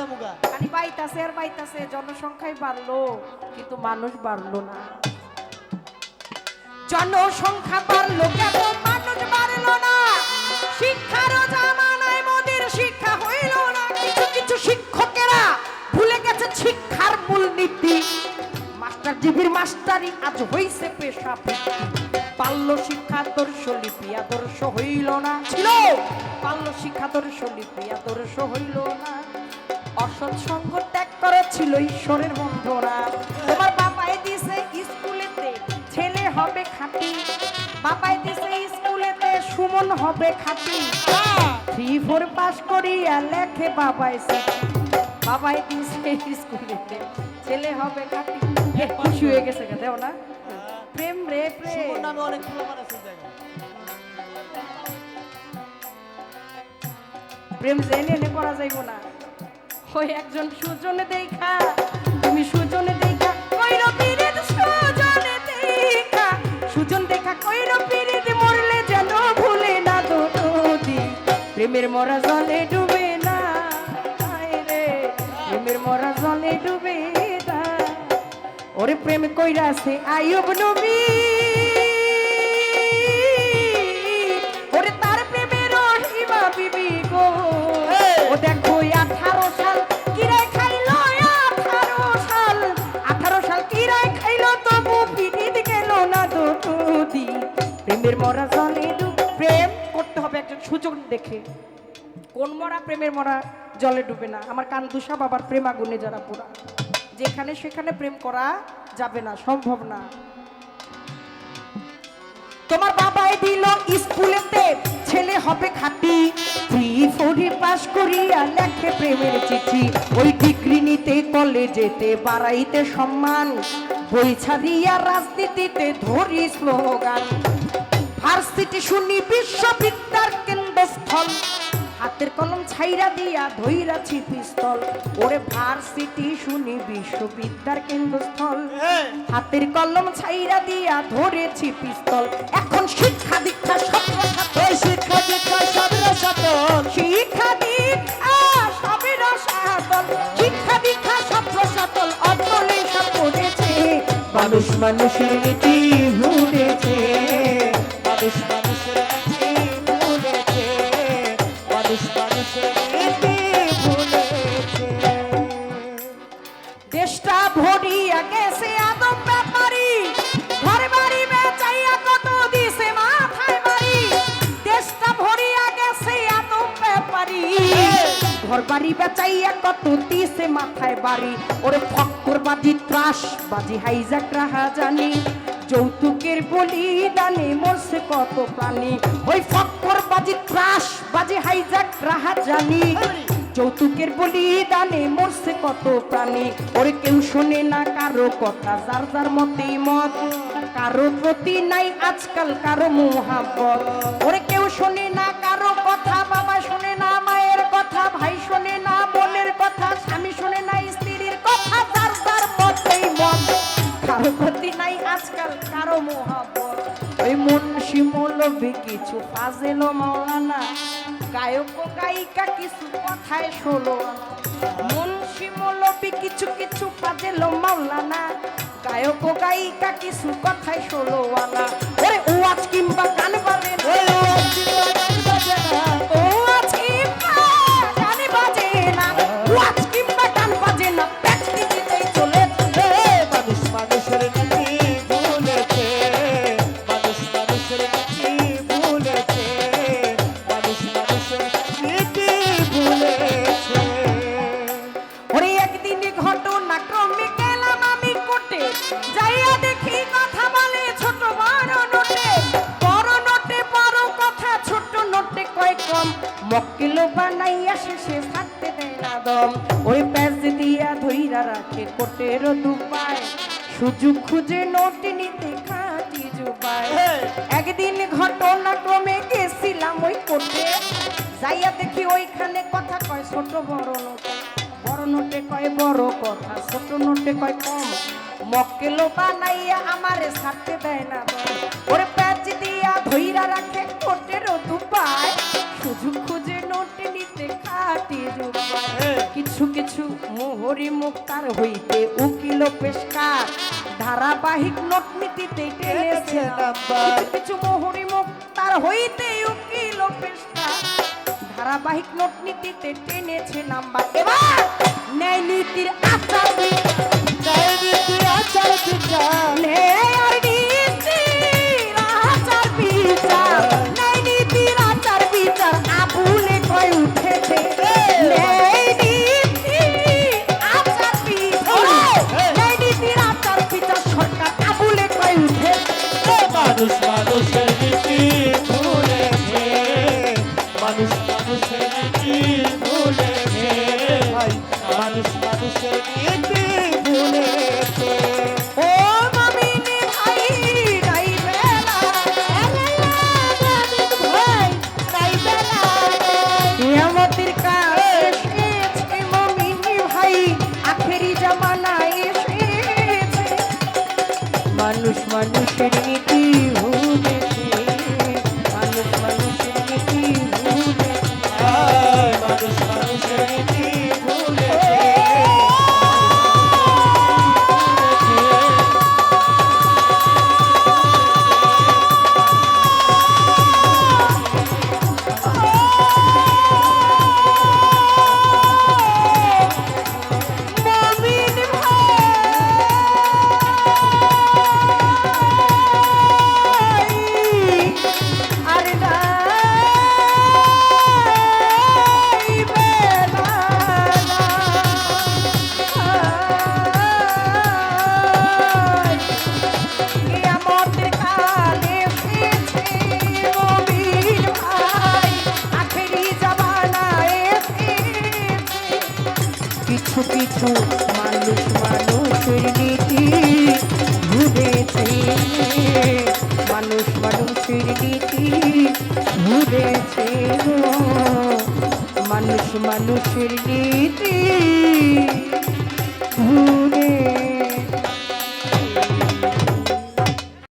যাব গা খালি বাইতাছে আর বাইতাছে, জনসংখ্যাই বাড়লো, কিন্তু মানুষ বাড়লো না। জনসংখ্যা বাড়লো কেন মানুষ বাড়লো না। শিক্ষারও জামানায় মোদের শিক্ষা হইল না। কিছু কিছু শিক্ষকেরা ভুলে গেছে শিক্ষার মূলনীতি। মাস্টার জিবির মাস্টারি আজ হইছে পেশা পাল্য শিক্ষা আদর্শ লিপি আদর্শ হইল না। ছিল। পাল্য শিক্ষা আদর্শ লিপি আদর্শ হইল না। অসৎ সঙ্গ ত্যাগ করা ছিল ঈশ্বরের বন্ধনা তোমার বাবাই দিছে স্কুলেতে ছেলে হবে খাঁটি। বাবাই দিছে স্কুলেতে সুমন হবে খাঁটি। থ্রি ফোর পাস করিয়া লেখে বাবাই বাবাই দিছে স্কুলেতে ছেলে হবে খাঁটি। খুশি হয়ে গেছে দেও না। প্রেম রে প্রেম। নামে অনেক প্রেম জেনে এনে করা যাইব না। ওই একজন সুজনে দেখা, তুমি সুজনে দেখা, কইর পিরিত সুজনে দেখা। সুজন দেখা, কইর পিরিত মরলে যেন ভুলে না তো নদী প্রেমের মরা জলে ডুবে না রে। প্রেমের মরা জলে ডুবে না। ওরে প্রেম কইরাছে আইয়ুব নবী। প্রেমের মরা জলে ডুব, প্রেম করতে হবে একজন সুযোগ দেখে। কোন মরা প্রেমের মরা জলে ডুবে না? আমার কান্দুসা বাবার প্রেম আগুনে যারা পোড়া। যেখানে সেখানে প্রেম করা যাবে না, সম্ভব না। তোমার বাবাই দিল স্কুলেতে, ছেলে হবে খাটি। থ্রি ফোরে করিয়া লেখে প্রেমের চিঠি। ওই ডিগ্রি নিতে কলেজেতে বাড়াইতে সম্মান। বই ছাড়িয়া রাজনীতিতে ধরি স্লোগান। ভার্সিটি শুনি বিশ্ববিদ্যার কেন্দ্রস্থল। হাতের কলম ছাইরা দিয়া ধইরাছি পিস্তল। ওরে ভার্সিটি শুনি বিশ্ববিদ্যার কেন্দ্রস্থল। হাতের কলম ছাইরা দিয়া ধরেছি পিস্তল। এখন শিক্ষা দীক্ষা সব শিক্ষা দীক্ষা সবের সাথল শিক্ষা দীক্ষা সবের সাতল শিক্ষা দীক্ষা সব সাতল অটলে সব মানুষ মানুষের নীতি ভুলেছে ভরিয়া বাড়ি বেচাইয়া কত দিছে মাথায় বাড়ি। দেশটা ওরে ফক্কর বাজি ত্রাস, বাজি হাইজাক রাহা জানি। যৌতুকের বলি দানে মরছে কত প্রাণী। ওই ফক্কর বাজি ত্রাস, বাজি হাইজাক রাহা জানি। যৌতুকের বলি দানে মরছে কত প্রাণী? ওরে কেউ শোনে না, কারও কথা যার যার মতে মত। কারও প্রতি নাই আজকাল কারও মোহাব্বত। ওরে কেউ শোনে না, কারও কথা বাবা শোনে না, মায়ের কথা, ভাই শোনে না, বোনের কথা, স্বামী শোনে না, স্ত্রীর কথা যার যার মতেই মত। কারও প্রতি নাই আজকাল কারও মোহাব্বত। ওই মুন্সি মৌলবী কিছু ফাজেলো মাওলানা। গায়ক গায়িকা কিছু কথায় ষোলো মুন্সি মৌলবি কিছু কিছু ফাজেলো মাওলানা। গায়ক গায়িকা কিছু কথায় ষোলো আনা ওরে ওয়াজ কিংবা গান বাজে রাখে কোটের দুপায় সুযোগ খুঁজে নোট নিতে খাটি জুবায়। একদিন ঘটনা ক্রমে গেছিলাম ওই কোটে। যাইয়া দেখি ওইখানে কথা কয় ছোট বড় নোটে। বড় নোটে কয় বড় কথা ছোট নোটে কয় কম। মক্কেলো বানাইয়া আমারে ছাড়তে দেয় না। ওরে প্যাচ দিয়া ধইরা রাখে কোটের কিছু কিছু মোহরি মুক্তার হইতে উকিল পেশকার। ধারাবাহিক নোট নীতিতে কিছু মোহরি মুক্তার হইতে উকিল পেশকার। ধারাবাহিক নোট নীতিতে টেনেছে নাম্বার এবার ন্যায় নীতির আচার। মানুষ মানুষের নীতি ভুলেছে ও মামিনী ভাই নাই বেলা নাই বেলা নিয়ামতের কাল এসেছে মামিনী ভাই আখেরি জামানা এসেছে। মানুষ মানুষের নীতি মানুষ মানুষের নীতি ঘুরেছে মানুষ মানুষের নীতি ঘুরেছে মানুষ মানুষের নীতি ঘুরে